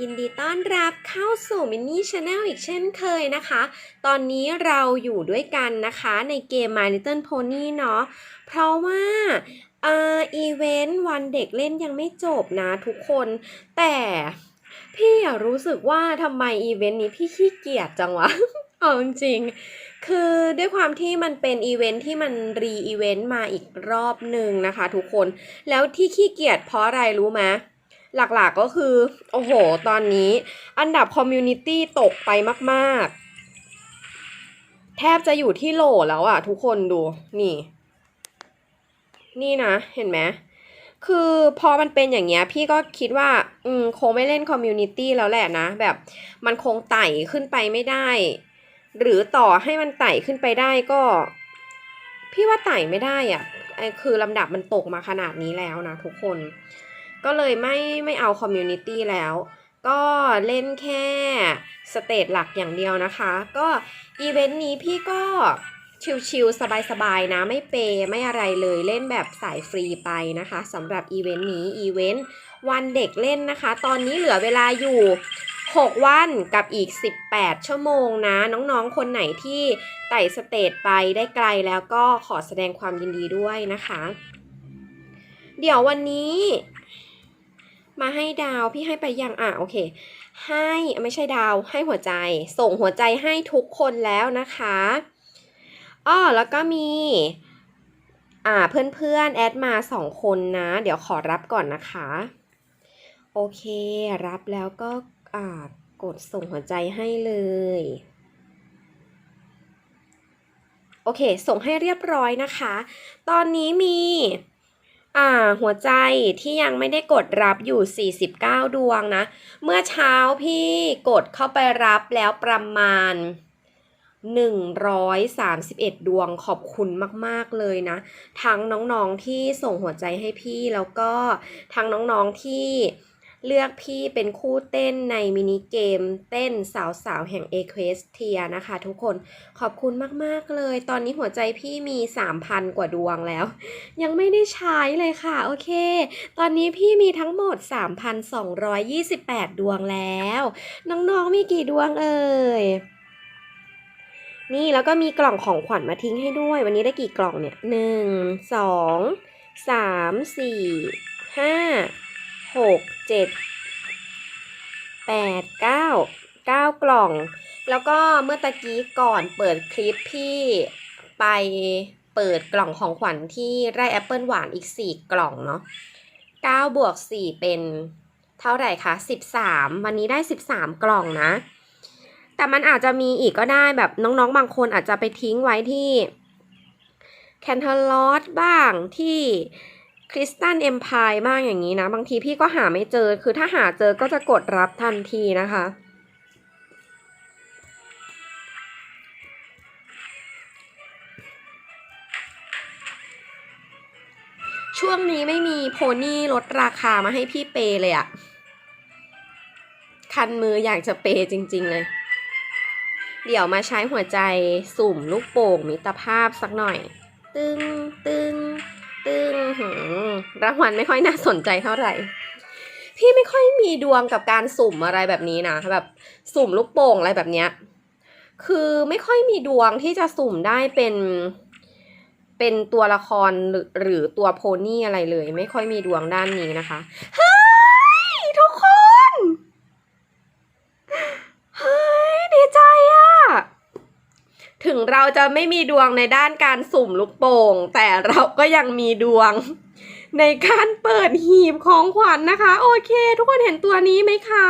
ยินดีต้อนรับเข้าสู่มินนี่ชาแนลอีกเช่นเคยนะคะ ตอนนี้เราอยู่ด้วยกันนะคะในเกม My Little Pony เนาะเพราะว่าเอ่ออีเวนต์วันเด็กเล่นยังไม่จบนะทุกคน แต่พี่รู้สึกว่าทำไมอีเวนต์นี้พี่ขี้เกียจจังวะเอาจริงคือด้วยความที่มันเป็นอีเวนต์ที่มันรีอีเวนต์มาอีกรอบหนึ่งนะคะทุกคน แล้วที่ขี้เกียจเพราะอะไรรู้ไหม หลักๆก็คือ โอ้โห ตอนนี้อันดับคอมมูนิตี้ตกไปมากๆ แทบจะอยู่ที่โหลแล้วอะทุกคนดู นี่ นี่นะ เห็นไหมคือพอมันเป็นอย่างเงี้ย พี่ก็คิดว่า อืม คงไม่เล่นคอมมูนิตี้แล้วแหละนะ แบบมันคงไต่ขึ้นไปไม่ได้ หรือต่อให้มันไต่ขึ้นไปได้ก็ พี่ว่าไต่ไม่ได้อะไอคือลำดับมันตกมาขนาดนี้แล้วนะทุกคน ก็เลยไม่ไม่เอาคอมมูนิตี้แล้ว ก็เล่นแค่สเตจหลักอย่างเดียวนะคะ ก็อีเวนต์นี้พี่ก็ชิลๆสบายๆนะไม่เปย์ไม่อะไรเลยเล่นแบบสายฟรีไปนะคะสำหรับอีเวนต์นี้อีเวนต์วันเด็กเล่นนะคะ ตอนนี้เหลือเวลาอยู่ 6 วันกับอีก 18 ชั่วโมงนะ น้องๆ คนไหนที่ไต่สเตจไปได้ไกลแล้วก็ขอแสดงความยินดีด้วยนะคะ เดี๋ยววันนี้ มาให้ดาวพี่ให้ไปยังอะโอเค ให้ไม่ใช่ดาวให้หัวใจ ส่งหัวใจให้ทุกคนแล้วนะคะอ้อแล้วก็มีอ่าเพื่อนๆแอดมาสองคนนะ เดี๋ยวขอรับก่อนนะคะ โอเค รับแล้วก็อ่ากดส่งหัวใจให้เลยโอเค ส่งให้เรียบร้อยนะคะ ตอนนี้มี อ่า หัวใจที่ยังไม่ได้กดรับอยู่ 49 ดวงนะ เมื่อเช้าพี่กดเข้าไปรับแล้วประมาณ 131 ดวงขอบคุณมาก ๆ เลยนะ ทั้งน้อง ๆ ที่ส่งหัวใจให้พี่แล้วก็ทั้งน้อง ๆ ที่ เลือกพี่เป็นคู่เต้นในมินิเกม เต้นสาวๆแห่ง e q u e s t i a นะคะทุกคนขอบคุณมากๆเลย ตอนนี้หัวใจพี่มี 3,000 กว่าดวงแล้ว ยังไม่ได้ใช้เลยค่ะ โอเค ตอนนี้พี่มีทั้งหมด 3,228 ดวงแล้ว น้องๆมีกี่ดวงเอ่ยนี่แล้วก็มีกล่องของขวัญมาทิ้งให้ด้วย วันนี้ได้กี่กล่องเนี่ยหนึ่งสองสามสี่ห้า หกเจ็ดแปดเก้าเก้ากล่อง แล้วก็เมื่อตะกี้ก่อนเปิดคลิปพี่ไปเปิดกล่องของขวัญที่ไร่แอปเปิลหวานอีกสี่กล่องเนาะเก้าบวกสี่เป็นเท่าไหร่คะสิบสามวันนี้ได้สิบสามกล่องนะ แต่มันอาจจะมีอีกก็ได้แบบน้องๆ บางคนอาจจะไปทิ้งไว้ที่แคนเทอร์ลอสบ้างที่ คริสตันเอ็มพายบ้างอย่างนี้นะ บางทีพี่ก็หาไม่เจอ คือถ้าหาเจอก็จะกดรับทันทีนะคะ ช่วงนี้ไม่มีโพนี่ลดราคามาให้พี่เปย์เลยอะคันมืออยากจะเปย์จริง ๆ เลย เดี๋ยวมาใช้หัวใจสุ่มลูกโป่งมิตรภาพสักหน่อย ตึงตึง ตึงรางวัลไม่ค่อยน่าสนใจเท่าไหร่ พี่ไม่ค่อยมีดวงกับการสุ่มอะไรแบบนี้นะแบบสุ่มลูกโป่งอะไรแบบเนี้ยคือไม่ค่อยมีดวงที่จะสุ่มได้เป็นเป็นตัวละครหรือหรือตัวโพนี่อะไรเลย ไม่ค่อยมีดวงด้านนี้นะคะฮ้ย ทุกคน เฮ้ย ดีใจอะ ถึงเราจะไม่มีดวงในด้านการสุ่มลูกโป่ง แต่เราก็ยังมีดวง ในการเปิดหีบของขวัญนนะคะ โอเค ทุกคนเห็นตัวนี้ไหมคะ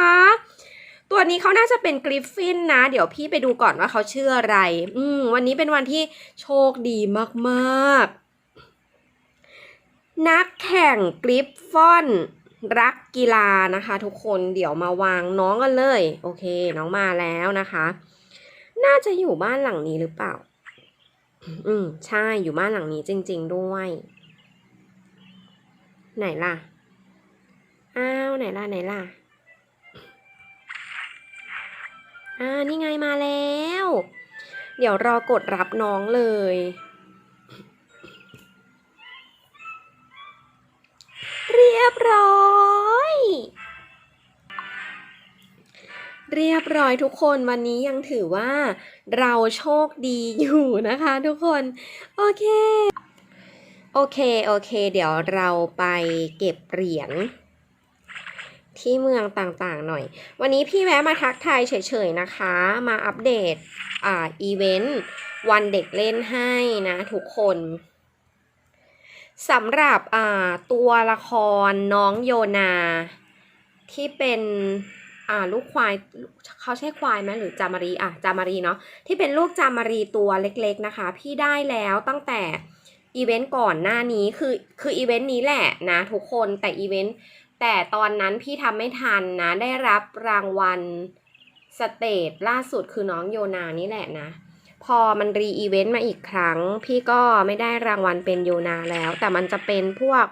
ตัวนี้เขาน่าจะเป็นกริฟฟินนะ เดี๋ยวพี่ไปดูก่อนว่าเขาชื่ออะไร อืม วันนี้เป็นวันที่โชคดีมากๆ นักแข่งกริฟฟอนรักกีฬานะคะ ทุกคนเดี๋ยวมาวางน้องกันเลย โอเค น้องมาแล้วนะคะ น่าจะอยู่บ้านหลังนี้หรือเปล่า อืม ใช่ อยู่บ้านหลังนี้จริง ๆ ด้วย ไหนล่ะ อ้าว ไหนล่ะ ไหนล่ะ อ่า นี่ไงมาแล้ว เดี๋ยวรอกดรับน้องเลย เรียบร้อย เรียบร้อยทุกคนวันนี้ยังถือว่าเราโชคดีอยู่นะคะทุกคน โอเค โอเค โอเค เดี๋ยวเราไปเก็บเหรียญที่เมืองต่างๆหน่อย วันนี้พี่แวะมาทักทายเฉยๆนะคะ มาอัปเดตอ่าอีเวนต์วันเด็กเล่นให้นะทุกคนสำหรับอ่าตัวละครน้องโยนาที่เป็น อ่าลูกควายเขาใช่ควายไหมหรือจามารีอะจามารีเนาะที่เป็นลูกจามารีตัวเล็กๆนะคะ พี่ได้แล้วตั้งแต่อีเวนต์ก่อนหน้านี้คือคืออีเวนต์นี้แหละนะทุกคนแต่อีเวนต์แต่ตอนนั้นพี่ทำไม่ทันนะ ได้รับรางวัลสเตจล่าสุดคือน้องโยนานี่แหละนะ พอมันรีอีเวนต์มาอีกครั้ง พี่ก็ไม่ได้รางวัลเป็นโยนาแล้ว แต่มันจะเป็นพวก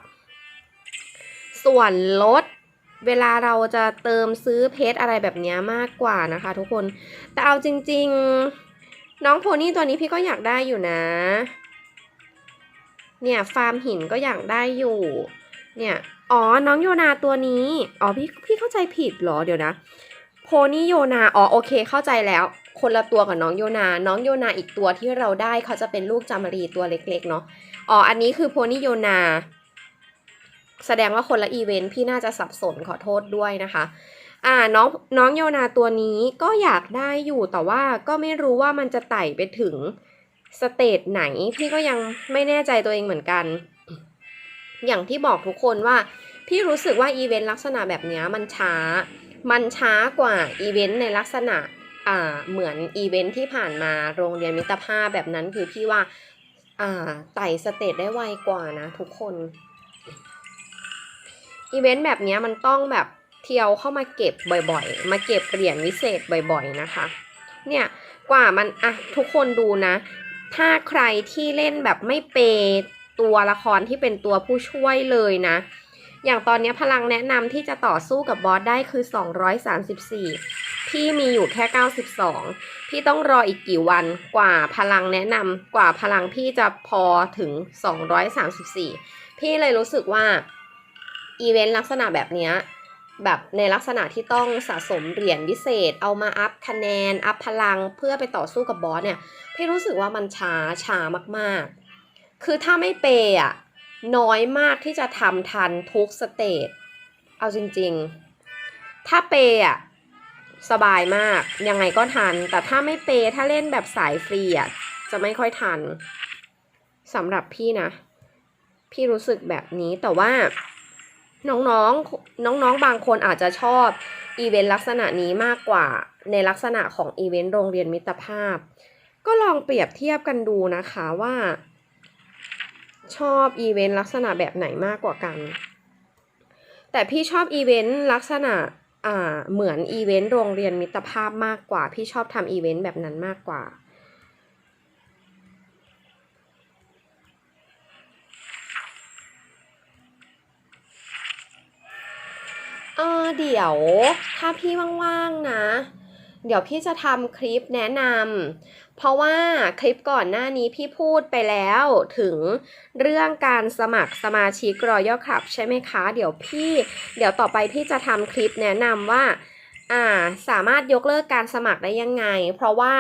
ส่วนลด เวลาเราจะเติมซื้อเพชรอะไรแบบนี้มากกว่านะคะ ทุกคน แต่เอาจริง ๆ น้องโพนี่ตัวนี้พี่ก็อยากได้อยู่นะ เนี่ยฟาร์มหินก็อยากได้อยู่ เนี่ยอ๋อ น้องโยนาตัวนี้ อ๋อ พี่ พี่เข้าใจผิดเหรอ เดี๋ยวนะ โพนี่โยนา อ๋อ โอเค เข้าใจแล้ว คนละตัวกับน้องโยนา น้องโยนาอีกตัวที่เราได้เขาจะเป็นลูกจามรีตัวเล็ก ๆ เนาะ อ๋อ อันนี้คือโพนี่โยนา แสดงว่าคนละอีเวนต์พี่น่าจะสับสนขอโทษด้วยนะคะ อ่าน้องน้องโยนาตัวนี้ก็อยากได้อยู่แต่ว่าก็ไม่รู้ว่ามันจะไต่ไปถึงสเตจไหนพี่ก็ยังไม่แน่ใจตัวเองเหมือนกัน อย่างที่บอกทุกคนว่า พี่รู้สึกว่าอีเวนต์ลักษณะแบบนี้มันช้า มันช้ากว่าอีเวนต์ในลักษณะอ่าเหมือนอีเวนต์ที่ผ่านมาโรงเรียนมิตรภาพแบบนั้นคือพี่ว่าอ่าไต่สเตจได้ไวกว่านะทุกคน อีเวนต์แบบนี้มันต้องแบบเที่ยวเข้ามาเก็บบ่อยๆ มาเก็บเหรียญวิเศษบ่อยๆนะคะ เนี่ยกว่ามันอะทุกคนดูนะ ถ้าใครที่เล่นแบบไม่เปย์ตัวละครที่เป็นตัวผู้ช่วยเลยนะ อย่างตอนนี้พลังแนะนำที่จะต่อสู้กับบอสได้คือ 234 พี่มีอยู่แค่ 92 พี่ต้องรออีกกี่วันกว่าพลังแนะนำกว่าพลังพี่จะพอถึง 234 พี่เลยรู้สึกว่า อีเวนต์ลักษณะแบบนี้แบบในลักษณะที่ต้องสะสมเหรียญวิเศษ เอามาอัพคะแนน อัพพลังเพื่อไปต่อสู้กับบอสเนี่ยพี่รู้สึกว่ามันช้าช้ามากๆ คือถ้าไม่เปย์อะน้อยมากที่จะทำทันทุกสเตจเอาจริงๆ ถ้าเปย์อะสบายมากยังไงก็ทัน แต่ถ้าไม่เปย์ถ้าเล่นแบบสายฟรีอะจะไม่ค่อยทันสำหรับพี่นะ พี่รู้สึกแบบนี้แต่ว่า น้องๆ น้องๆ บางคนอาจจะชอบอีเวนต์ลักษณะนี้มากกว่าในลักษณะของอีเวนต์โรงเรียนมิตรภาพ ก็ลองเปรียบเทียบกันดูนะคะว่า ชอบอีเวนต์ลักษณะแบบไหนมากกว่ากัน แต่พี่ชอบอีเวนต์ลักษณะอ่าเหมือนอีเวนต์โรงเรียนมิตรภาพมากกว่า พี่ชอบทำอีเวนต์แบบนั้นมากกว่า เออเดี๋ยวถ้าพี่ว่างๆนะ เดี๋ยวพี่จะทำคลิปแนะนำเพราะว่าคลิปก่อนหน้านี้พี่พูดไปแล้วถึงเรื่องการสมัครสมาชิก Royal Club ใช่ไหมคะ เดี๋ยวพี่ เดี๋ยวต่อไปพี่จะทำคลิปแนะนำว่าอ่าสามารถยกเลิกการสมัครได้ยังไง เพราะว่า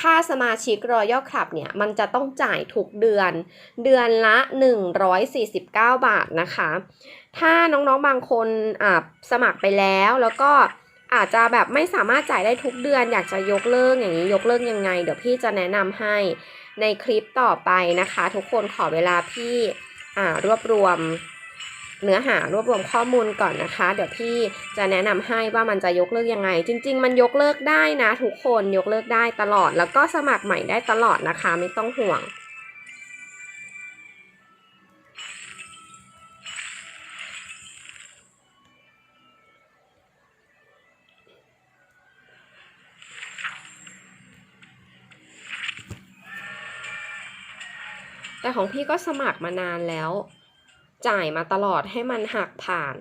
ค่าสมาชิก Royal Club เนี่ย มันจะต้องจ่ายทุกเดือน เดือนละ 149 บาทนะคะ ถ้าน้องๆบางคนอ่าสมัครไปแล้วแล้วก็อาจจะแบบไม่สามารถจ่ายได้ทุกเดือน อยากจะยกเลิกอย่างนี้ยกเลิกยังไง เดี๋ยวพี่จะแนะนำให้ในคลิปต่อไปนะคะ ทุกคนขอเวลาพี่อ่ารวบรวมเนื้อหารวบรวมข้อมูลก่อนนะคะ เดี๋ยวพี่จะแนะนำให้ว่ามันจะยกเลิกยังไง จริง ๆ มันยกเลิกได้นะ ทุกคนยกเลิกได้ตลอด แล้วก็สมัครใหม่ได้ตลอดนะคะ ไม่ต้องห่วง ของพี่ก็สมัครมานานแล้ว จ่ายมาตลอดให้มันหักผ่าน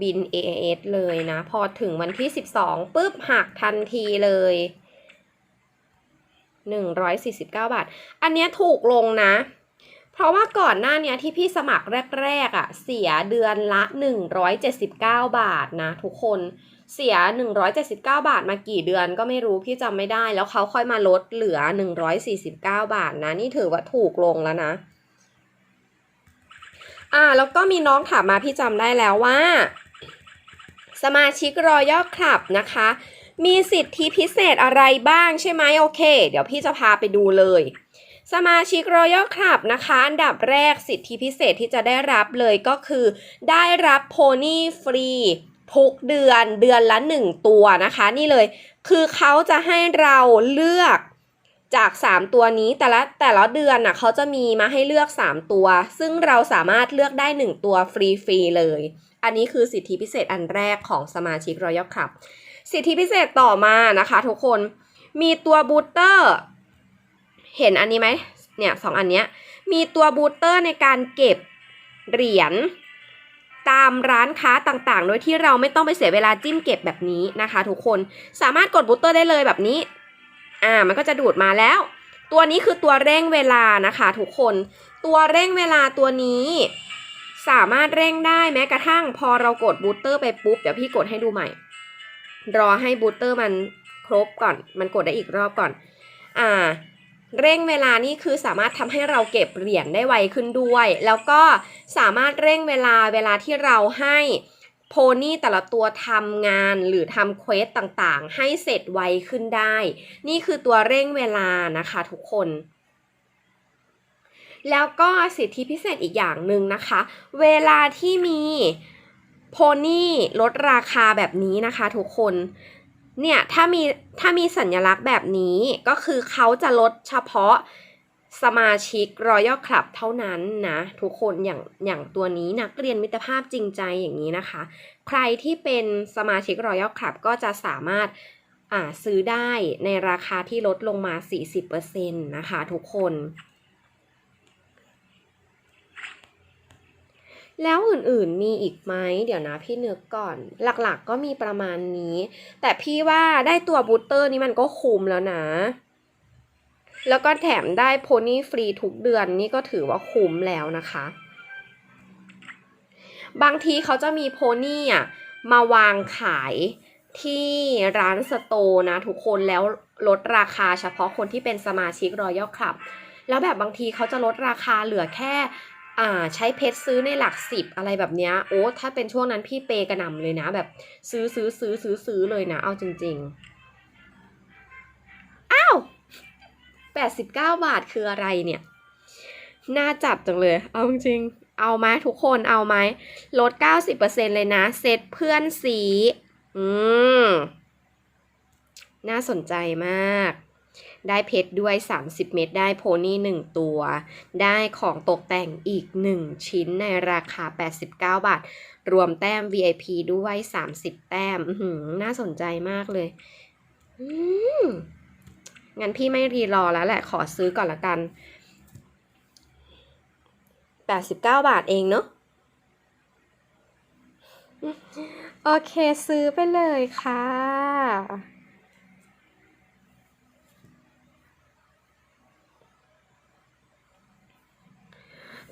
บิน AAS เลยนะ พอถึงวันที่ 12ปุ๊บหักทันทีเลย 149 บาท อันนี้ถูกลงนะ เพราะว่าก่อนหน้านี้ที่พี่สมัครแรกๆอะ่ะ เสียเดือนละ 179 บาทนะทุกคน เสีย 179 บาทมากี่เดือนก็ไม่รู้พี่จำไม่ได้ แล้วเขาค่อยมาลดเหลือ 149 บาทนะ นี่ถือว่าถูกลงแล้วนะอ่าแล้วก็มีน้องถามมาพี่จำได้แล้วว่า สมาชิกรอยัลคลับนะคะ มีสิทธิพิเศษอะไรบ้างใช่ไหมโอเค เดี๋ยวพี่จะพาไปดูเลย สมาชิกรอยัลคลับนะคะ อันดับแรกสิทธิพิเศษที่จะได้รับเลยก็คือ ได้รับโพนี่ฟรี ทุกเดือนเดือนละ 1 ตัวนะคะ นี่เลยคือเขาจะให้เราเลือกจาก 3 ตัวนี้แต่ละแต่ละเดือนน่ะเขาจะมีมาให้เลือก 3 ตัว ซึ่งเราสามารถเลือกได้ 1 ตัวฟรีๆเลย อันนี้คือสิทธิพิเศษอันแรกของสมาชิกรอยัลคลับ สิทธิพิเศษต่อมานะคะ ทุกคนมีตัวบูสเตอร์เห็นอันนี้ไหมเนี่ยสองอันเนี้ยมีตัวบูสเตอร์ในการเก็บเหรียญ ตามร้านค้าต่างๆ โดยที่เราไม่ต้องไปเสียเวลาจิ้มเก็บแบบนี้นะคะ ทุกคนสามารถกดบูสเตอร์ได้เลยแบบนี้ อ่า มันก็จะดูดมาแล้ว ตัวนี้คือตัวเร่งเวลานะคะ ทุกคน ตัวเร่งเวลาตัวนี้ สามารถเร่งได้แม้กระทั่ง พอเรากดบูสเตอร์ไปปุ๊บเดี๋ยวพี่กดให้ดูใหม่ รอให้บูสเตอร์มันครบก่อน มันกดได้อีกรอบก่อน อ่า เร่งเวลานี่คือสามารถทำให้เราเก็บเหรียญได้ไวขึ้นด้วย แล้วก็สามารถเร่งเวลาเวลาที่เราให้โพนี่แต่ละตัวทำงานหรือทำเควสต่างๆ ให้เสร็จไวขึ้นได้ นี่คือตัวเร่งเวลานะคะทุกคน แล้วก็สิทธิพิเศษอีกอย่างหนึ่งนะคะ เวลาที่มีโพนี่ลดราคาแบบนี้นะคะทุกคน เนี่ยถ้ามีถ้ามีสัญลักษณ์แบบนี้ก็คือเขาจะลดเฉพาะสมาชิก Royal Club เท่านั้นนะ ทุกคนอย่างอย่างตัวนี้นักเรียนมิตรภาพจริงใจอย่างนี้นะคะ ใครที่เป็นสมาชิก Royal Club ก็จะสามารถอ่าซื้อได้ในราคาที่ลดลงมา 40%นะคะทุกคน แล้วอื่นๆมีอีกไหมเดี๋ยวนะพี่นึกก่อน หลักๆก็มีประมาณนี้ แต่พี่ว่าได้ตัวบูสเตอร์นี้มันก็คุ้มแล้วนะ แล้วก็แถมได้โพนี่ฟรีทุกเดือนนี่ก็ถือว่าคุ้มแล้วนะคะ บางทีเขาจะมีโพนี่อะมาวางขายที่ร้านสโตนะทุกคนแล้วลดราคาเฉพาะคนที่เป็นสมาชิกรอยัลคลับ แล้วแบบบางทีเขาจะลดราคาเหลือแค่ อ่าใช้เพชรซื้อในหลักสิบอะไรแบบเนี้ยโอ้ถ้าเป็นช่วงนั้นพี่เปย์กระหน่ำเลยนะ แบบซื้อซื้อซื้อซื้อซื้อเลยนะ เอาจริง ๆ อ้าวแปดสิบเก้าบาทคืออะไรเนี่ย น่าจับจังเลย เอาจริง เอาไหมทุกคนเอาไหมลดเก้าสิบเปอร์เซ็นเลยนะ เซตเพื่อนสี อืม น่าสนใจมาก ได้เพชรด้วย 30 เม็ดได้โพนี่ 1 ตัว ได้ของตกแต่งอีก 1 ชิ้นในราคา 89 บาท รวมแต้ม VIP ด้วย 30 แต้มหือน่าสนใจมากเลยงั้นพี่ไม่รีรอแล้วแหละขอซื้อก่อนละกัน 89 บาทเองเนอะโอเคซื้อไปเลยค่ะ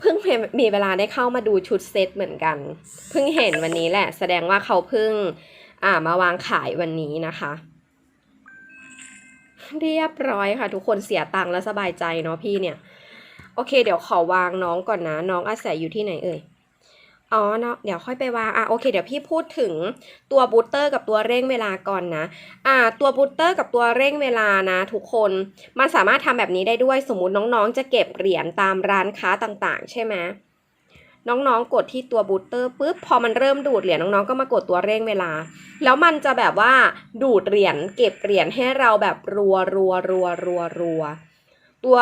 เพิ่งมีเวลาได้เข้ามาดูชุดเซตเหมือนกัน เพิ่งเห็นวันนี้แหละ แสดงว่าเขาเพิ่งอ่ามาวางขายวันนี้นะคะ เรียบร้อยค่ะ ทุกคนเสียตังค์แล้วสบายใจเนาะพี่เนี่ย โอเค เดี๋ยวขอวางน้องก่อนนะ น้องอาศัยอยู่ที่ไหนเอ่ย อ๋อเนาะเดี๋ยวค่อยไปวางอะโอเค เดี๋ยวพี่พูดถึงตัวบูสเตอร์กับตัวเร่งเวลาก่อนนะอ่าตัวบูสเตอร์กับตัวเร่งเวลานะ ทุกคนมันสามารถทำแบบนี้ได้ด้วยสมมุติน้องๆ จะเก็บเหรียญตามร้านค้าต่างๆ ใช่ไหมน้องๆ กดที่ตัวบูสเตอร์ปุ๊บพอมันเริ่มดูดเหรียญน้องๆ ก็มากดตัวเร่งเวลา แล้วมันจะแบบว่าดูดเหรียญเก็บเหรียญให้เราแบบรัวรัวรัวรัวรัว ตัว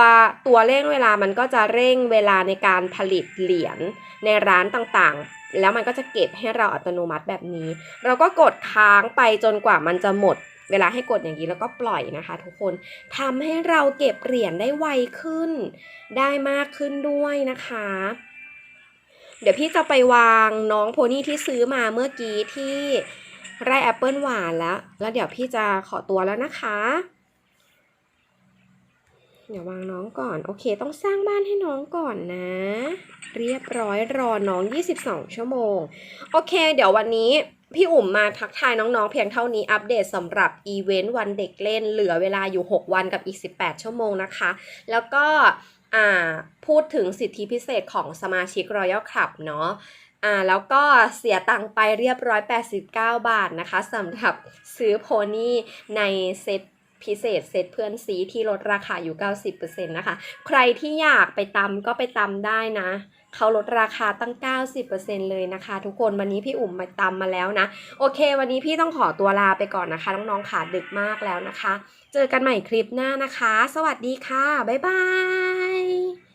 ตัวเร่งเวลามันก็จะเร่งเวลาในการผลิตเหรียญในร้านต่างๆ แล้วมันก็จะเก็บให้เราอัตโนมัติแบบนี้ เราก็กดค้างไปจนกว่ามันจะหมด เวลาให้กดอย่างนี้แล้วก็ปล่อยนะคะ ทุกคนทำให้เราเก็บเหรียญได้ไวขึ้น ได้มากขึ้นด้วยนะคะ เดี๋ยวพี่จะไปวางน้องโพนี่ที่ซื้อมาเมื่อกี้ที่ไร่แอปเปิลหวานแล้ว แล้วเดี๋ยวพี่จะขอตัวแล้วนะคะ เดี๋ยววางน้องก่อน โอเค ต้องสร้างบ้านให้น้องก่อนนะ เรียบร้อยรอน้อง 22 ชั่วโมง โอเค เดี๋ยววันนี้พี่อุ๋มมาทักทายน้องๆ เพียงเท่านี้อัปเดตสำหรับอีเวนต์วันเด็กเล่น เหลือเวลาอยู่ 6 วันกับอีก 18 ชั่วโมงนะคะ แล้วก็พูดถึงสิทธิพิเศษของสมาชิก Royal Club เนาะอ่าแล้วก็เสียตังค์ไปเรียบร้อย 89 บาทนะคะสำหรับซื้อโพนี่ในเซต พิเศษเซตเพื่อนซีที่ลดราคาอยู่ 90%นะคะ ใครที่อยากไปตำก็ไปตำได้นะ เขาลดราคาตั้ง 90%เลยนะคะ ทุกคนวันนี้พี่อุ่มมาตำมาแล้วนะ โอเค วันนี้พี่ต้องขอตัวลาไปก่อนนะคะ น้องๆขาดึกมากแล้วนะคะ เจอกันใหม่คลิปหน้านะคะ สวัสดีค่ะ บ๊ายบาย